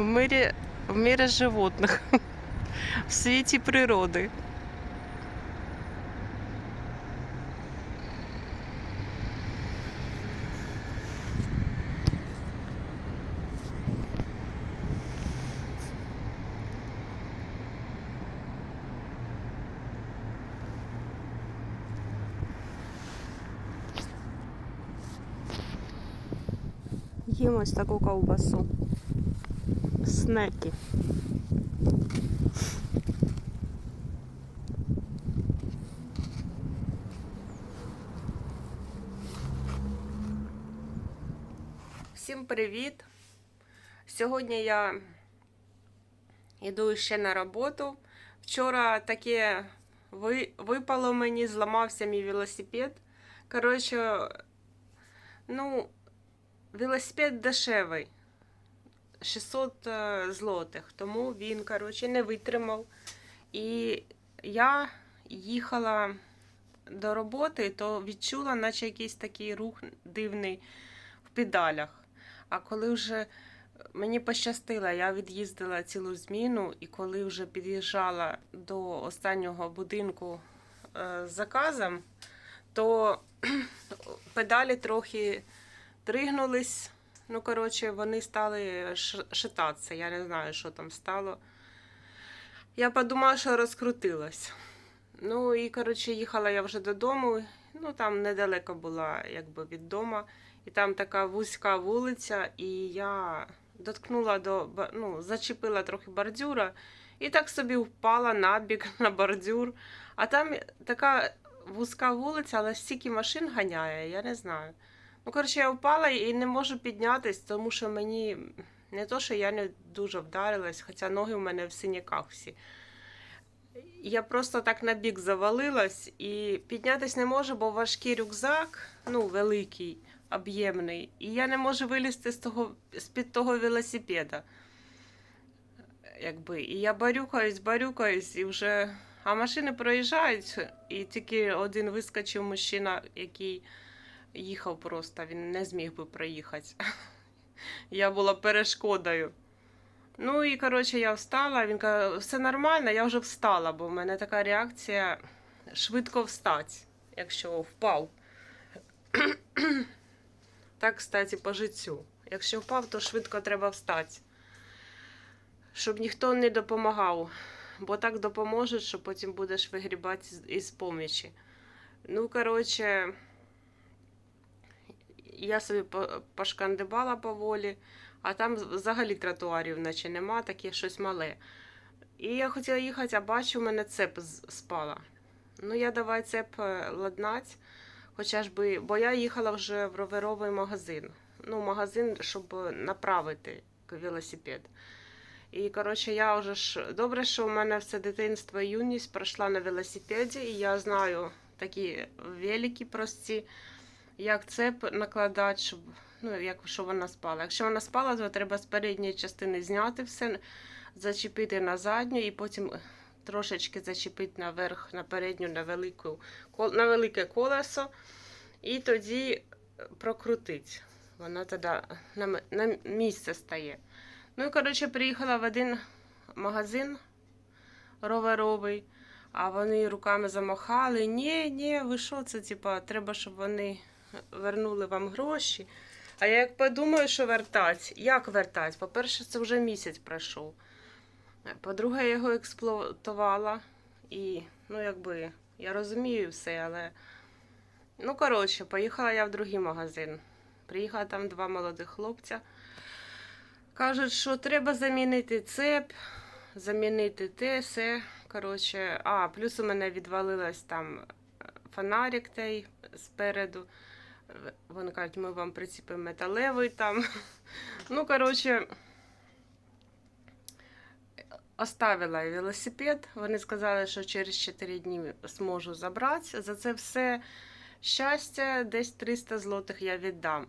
в мирі, в мірі животних, в світі природи. Їм ось таку ковбасу. Снеки. Всім привіт! Сьогодні я йду ще на роботу. Вчора таке ви- випало мені, зламався мій велосипед. Коротше, ну, велосипед дешевий. 600 е, злотих, тому він, коротше, не витримав. І я їхала до роботи, то відчула, наче якийсь такий рух дивний в педалях. А коли вже мені пощастило, я від'їздила цілу зміну, і коли вже під'їжджала до останнього будинку е, з заказом, то педалі трохи тригнулись. Ну, коротше, вони стали ш- шататися. Я не знаю, що там стало. Я подумала, що розкрутилось. Ну і, коротше, їхала я вже додому. Ну, там недалеко була, якби від дому. І там така вузька вулиця, і я доткнула до ну, зачепила трохи бордюра, і так собі впала набік на бордюр. А там така вузька вулиця, але стільки машин ганяє, я не знаю. Ну, коротше, я впала і не можу піднятись, тому що мені не то, що я не дуже вдарилась, хоча ноги в мене в синяках всі. Я просто так на бік завалилась і піднятись не можу, бо важкий рюкзак, ну, великий, об'ємний, і я не можу вилізти з того, з-під того велосипеда. Якби. І я барюкаюсь, барюкаюсь, і вже. А машини проїжджають, і тільки один вискочив мужчина, який їхав просто, він не зміг би проїхати. Я була перешкодою. Ну і коротше, я встала. Він каже, все нормально, я вже встала, бо в мене така реакція швидко встати, якщо впав. Так, кстати, по життю. Якщо впав, то швидко треба встати. Щоб ніхто не допомагав. Бо так допоможе, що потім будеш вигрібати із- помічі. Ну, коротше, я собі по- пошкандибала поволі, а там взагалі тротуарів наче нема, таке щось мале. І я хотіла їхати, а бачу, у мене цеп спала. Ну, я давай цеп е, ладнать, хоча ж би, бо я їхала вже в роверовий магазин. Ну, магазин, щоб направити велосипед. І, коротше, я вже ж добре, що у мене все дитинство і юність пройшла на велосипеді, і я знаю такі велики прості, як цеп накладати, щоб ну, як щоб вона спала. Якщо вона спала, то треба з передньої частини зняти все, зачепити на задню і потім трошечки зачепити наверх, на передню, на, велику, на велике колесо, і тоді прокрутити. Вона тоді на, на місце стає. Ну і коротше, приїхала в один магазин роверовий, а вони руками замахали. Ні, ні, ви що це? Типа, треба, щоб вони вернули вам гроші. А я як подумаю, що вертать, як вертать? По-перше, це вже місяць пройшов. По-друге, я його експлуатувала. І, ну, якби, я розумію все, але. Ну, коротше, поїхала я в другий магазин. Приїхала там два молодих хлопця. Кажуть, що треба замінити цеп, замінити те, все. Коротше, а, плюс у мене відвалилась там фонарик той спереду. Вони кажуть, ми вам приціпимо металевий там. Ну, коротше, оставила велосипед. Вони сказали, що через 4 дні зможу забрати. За це все щастя, десь 300 злотих я віддам.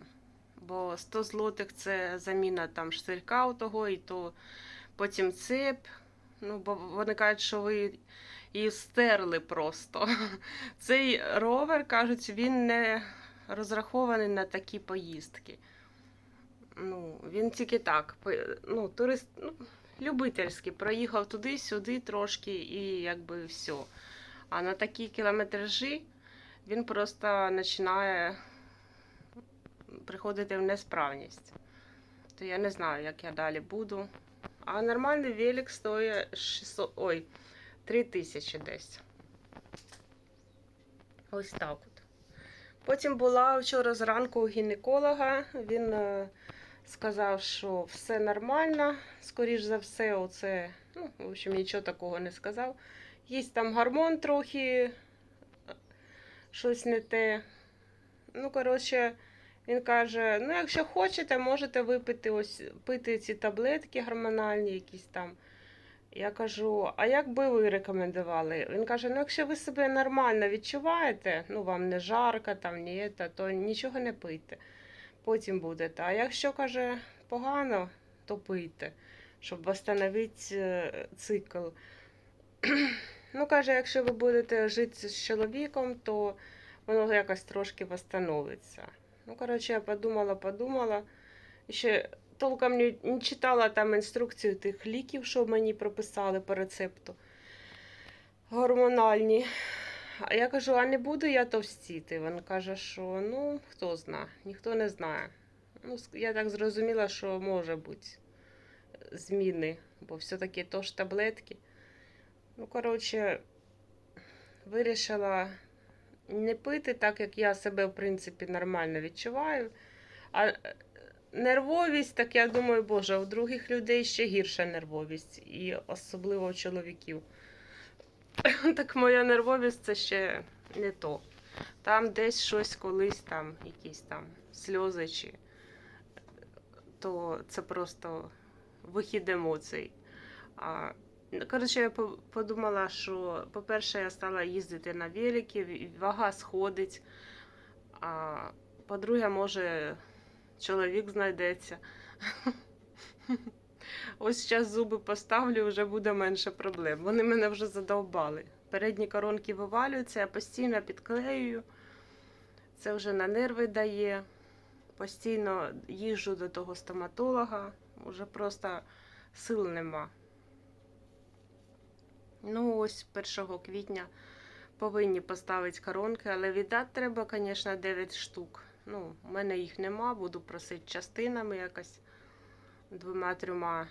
Бо 100 злотих це заміна там штирка у того, і то потім цеп. Ну, бо вони кажуть, що ви її стерли просто. Цей ровер, кажуть, він не розрахований на такі поїздки. Ну, він тільки так, ну, турист, ну, любительський, проїхав туди-сюди трошки і якби все. А на такі кілометражі він просто починає приходити в несправність. То я не знаю, як я далі буду. А нормальний велик стоїть 600, ой, 3000 десь. Ось так. Потім була вчора зранку у гінеколога. Він е, сказав, що все нормально. Скоріш за все, оце, ну, в общем, нічого такого не сказав. Є там гормон трохи, е, щось не те. Ну, коротше, він каже: ну, якщо хочете, можете випити ось пити ці таблетки гормональні, якісь там. Я кажу, а як би ви рекомендували? Він каже: ну, якщо ви себе нормально відчуваєте, ну вам не жарко, там ні, та, то нічого не пийте. Потім будете. А якщо каже погано, то пийте, щоб встановити е, цикл. Ну, каже, якщо ви будете жити з чоловіком, то воно якось трошки восстановиться. Ну, коротше, я подумала, подумала. Ще толком не, читала там інструкцію тих ліків, що мені прописали по рецепту. Гормональні. А я кажу, а не буду я товстіти. Він каже, що ну, хто знає, ніхто не знає. Ну, я так зрозуміла, що може бути зміни, бо все-таки то ж таблетки. Ну, коротше, вирішила не пити, так як я себе, в принципі, нормально відчуваю. А нервовість, так я думаю, боже, у других людей ще гірша нервовість, і особливо у чоловіків. Так моя нервовість це ще не то. Там десь щось колись, там якісь там сльози чи то це просто вихід емоцій. А, ну, коротше, я подумала, що, по-перше, я стала їздити на великі, вага сходить. А по-друге, може, чоловік знайдеться. Ось зараз зуби поставлю, вже буде менше проблем. Вони мене вже задовбали. Передні коронки вивалюються, я постійно підклеюю. Це вже на нерви дає. Постійно їжджу до того стоматолога, вже просто сил нема. Ну, ось 1 квітня повинні поставити коронки, але віддати треба, звісно, 9 штук. Ну, у мене їх нема, буду просити частинами якось двома-трьома,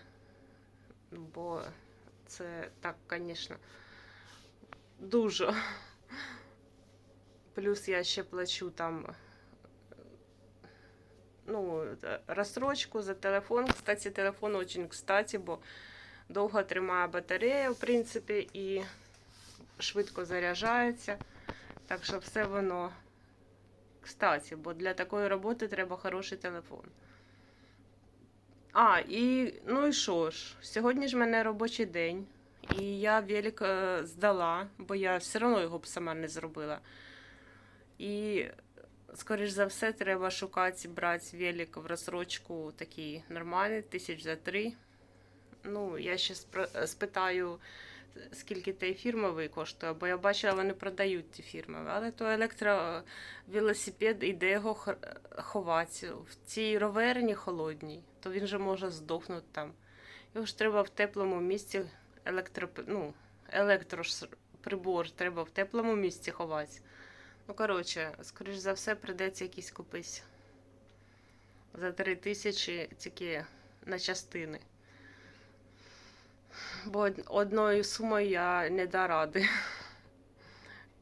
бо це так, звісно, дуже. Плюс я ще плачу там ну, розсрочку за телефон. Кстати, телефон очень кстати, бо довго тримає батарея, в принципі, і швидко заряджається. Так що все воно кстати, бо для такої роботи треба хороший телефон. А, і ну і що ж, сьогодні ж в мене робочий день, і я велик е, здала, бо я все одно його б сама не зробила. І скоріш за все, треба шукати, брати велик в розсрочку такий нормальний, тисяч за три. Ну, я ще спитаю, скільки той фірмовий коштує, бо я бачила, вони продають ті фірмові. Але то електровелосипед, і де його ховати. В цій роверні холодній, то він же може здохнути там. Його ж треба в теплому місці електро, ну, електроприбор треба в теплому місці ховати. Ну, коротше, скоріш за все, прийдеться якийсь купись за три тисячі тільки на частини. Бо одною сумою я не да ради.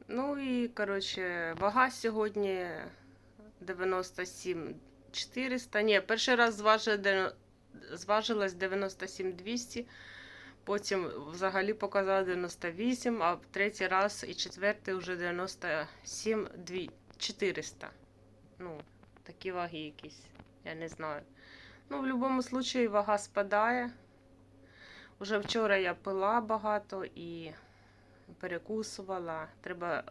Ну і, коротше, вага сьогодні 97 400. Ні, перший раз зважилась 97 200. Потім взагалі показала 98, а третій раз і четвертий вже 97 400. Ну, такі ваги якісь, я не знаю. Ну, в будь-якому випадку вага спадає. Уже вчора я пила багато і перекусувала. Треба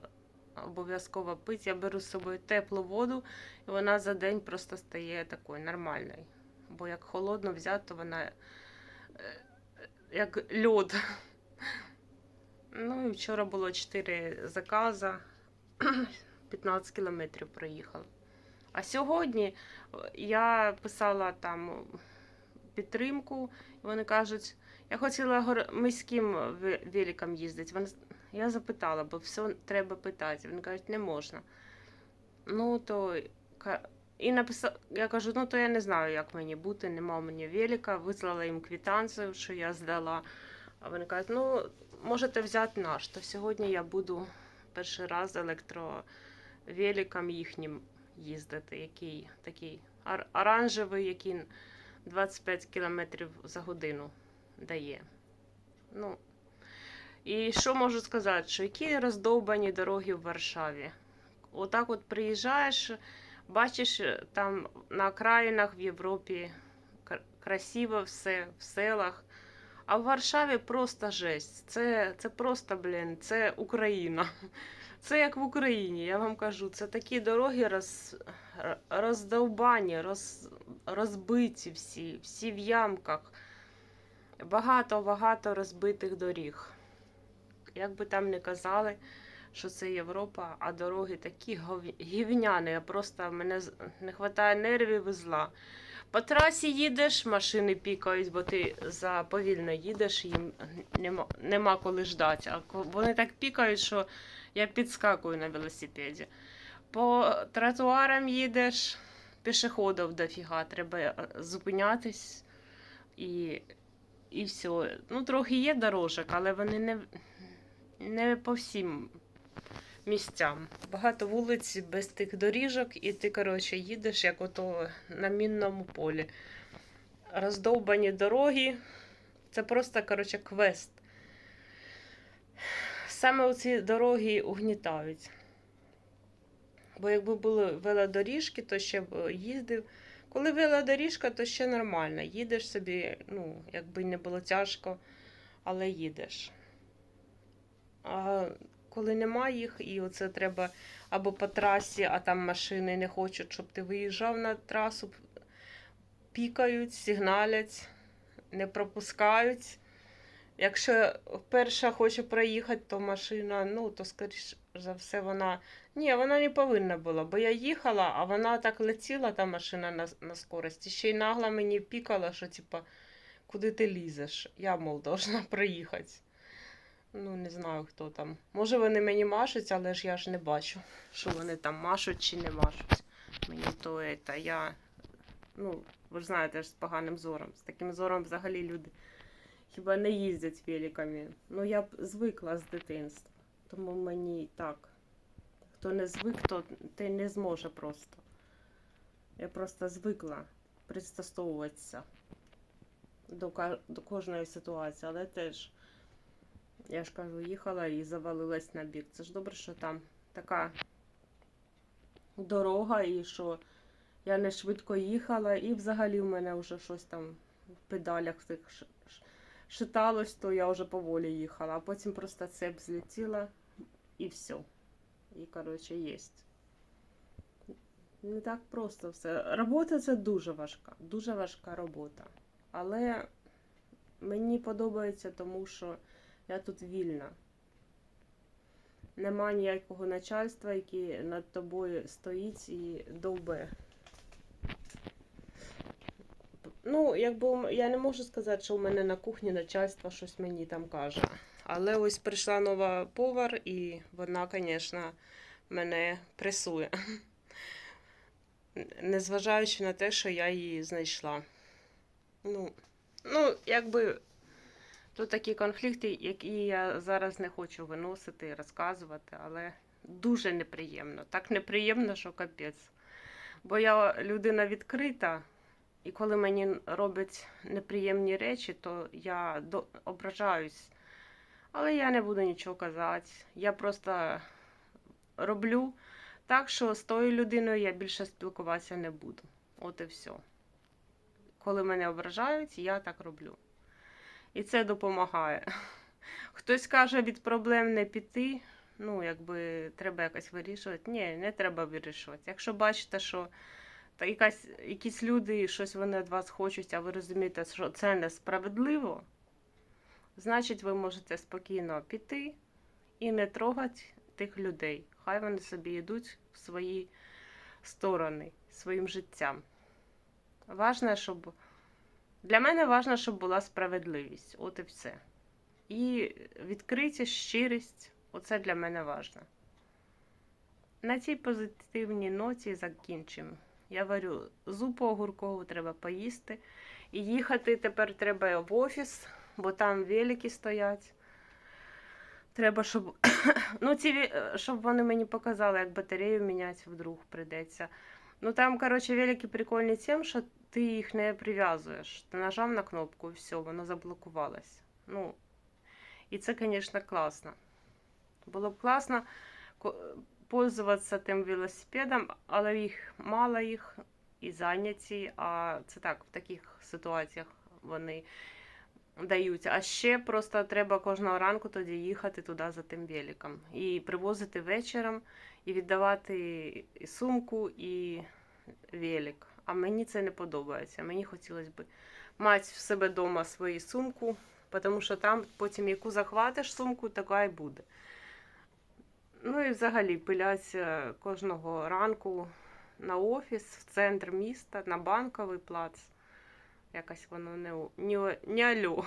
обов'язково пити. Я беру з собою теплу воду, і вона за день просто стає такою нормальною. Бо як холодно взяти, то вона е, як льод. Ну і вчора було 4 закази, 15 кілометрів проїхала. А А сьогодні е, я писала там підтримку, і вони кажуть, я хотіла міським ве- великом їздити. Я запитала, бо все треба питати. Вони кажуть, не можна. Ну, то і написав, я кажу, ну то я не знаю, як мені бути, нема в мені велика. Вислала їм квитанцію, що я здала. А вони кажуть, ну, можете взяти наш. То сьогодні я буду перший раз електровеликом їхнім їздити, який такий оранжевий, який 25 км за годину дає. Ну, і що можу сказати, що які роздовбані дороги в Варшаві. Отак от приїжджаєш, бачиш там на окраїнах в Європі красиво все, в селах. А в Варшаві просто жесть. Це, це просто, блін, це Україна. Це як в Україні, я вам кажу. Це такі дороги роз, роздовбані, роз, розбиті всі, всі в ямках. Багато-багато розбитих доріг. Як би там не казали, що це Європа, а дороги такі гівняні. Просто мене не вистачає нервів і зла. По трасі їдеш, машини пікають, бо ти заповільно їдеш, їм нема, нема коли ждати. А вони так пікають, що я підскакую на велосипеді. По тротуарам їдеш, пішоходів дофіга, треба е, зупинятись і, і все. Ну, трохи є дорожок, але вони не, не по всім місцям. Багато вулиць без тих доріжок, і ти, коротше, їдеш, як ото на мінному полі. Роздовбані дороги. Це просто, коротше, квест. Саме оці дороги угнітають. Бо якби були велодоріжки, то ще б їздив. Коли велодоріжка, то ще нормально. Їдеш собі, ну, якби не було тяжко, але їдеш. А коли нема їх, і оце треба або по трасі, а там машини не хочуть, щоб ти виїжджав на трасу, пікають, сигналять, не пропускають. Якщо перша хоче проїхати, то машина, ну, то, скоріш за все, вона. Ні, вона не повинна була, бо я їхала, а вона так летіла, та машина на, на скорості. Ще й нагло мені пікала, що, типа, куди ти лізеш? Я, мов, должна проїхати. Ну, не знаю, хто там. Може, вони мені машуть, але ж я ж не бачу, що вони там машуть чи не машуть. Мені то это, я. Ну, ви ж знаєте, ж з поганим зором. З таким зором взагалі люди хіба не їздять великами. Ну, я б звикла з дитинства. Тому мені так. Хто не звик, то ти не зможе просто. Я просто звикла пристосовуватися до, до кожної ситуації, але теж, я ж кажу, їхала і завалилась на бік. Це ж добре, що там така дорога, і що я не швидко їхала, і взагалі в мене вже щось там в педалях тих ш- ш- шиталось, то я вже поволі їхала, а потім просто цеп злетіла і все. І, коротше, єсть. Не так просто все. Робота це дуже важка, дуже важка робота. Але мені подобається, тому що я тут вільна. Нема ніякого начальства, яке над тобою стоїть і довбе. Ну, якби я не можу сказати, що у мене на кухні начальство щось мені там каже. Але ось прийшла нова повар, і вона, звісно, мене пресує. Незважаючи на те, що я її знайшла. Ну, ну якби тут такі конфлікти, які я зараз не хочу виносити і розказувати, але дуже неприємно. Так неприємно, що капець. Бо я людина відкрита, і коли мені роблять неприємні речі, то я ображаюсь. Але я не буду нічого казати. Я просто роблю так, що з тою людиною я більше спілкуватися не буду. От і все. Коли мене ображають, я так роблю. І це допомагає. Хтось каже, від проблем не піти. Ну, якби треба якось вирішувати. Ні, не треба вирішувати. Якщо бачите, що та якась, якісь люди, щось вони від вас хочуть, а ви розумієте, що це несправедливо, значить, ви можете спокійно піти і не трогати тих людей. Хай вони собі йдуть в свої сторони. своїм життям. Важне, щоб. Для мене важливо, щоб була справедливість. От і все. І відкритість, щирість оце для мене важливо. На цій позитивній ноті закінчимо. Я говорю, зупу огуркову треба поїсти. І їхати тепер треба в офіс, бо там велики стоять. Треба, щоб, ну, ці, щоб вони мені показали, як батарею міняти вдруг прийдеться. Ну там, коротше, велики прикольні тим, що ти їх не прив'язуєш. Ти нажав на кнопку і все, воно заблокувалось. Ну, і це, звісно, класно. Було б класно пользуватися тим велосипедом, але їх мало їх і зайняті. А це так, в таких ситуаціях вони даються. А ще просто треба кожного ранку тоді їхати туди за тим великом. І привозити вечором, і віддавати і сумку, і велик. А мені це не подобається. Мені хотілося б мати в себе вдома свою сумку, тому що там потім яку захватиш сумку, така і буде. Ну і взагалі пиляться кожного ранку на офіс, в центр міста, на банковий плац. Якось воно не, не, не альо.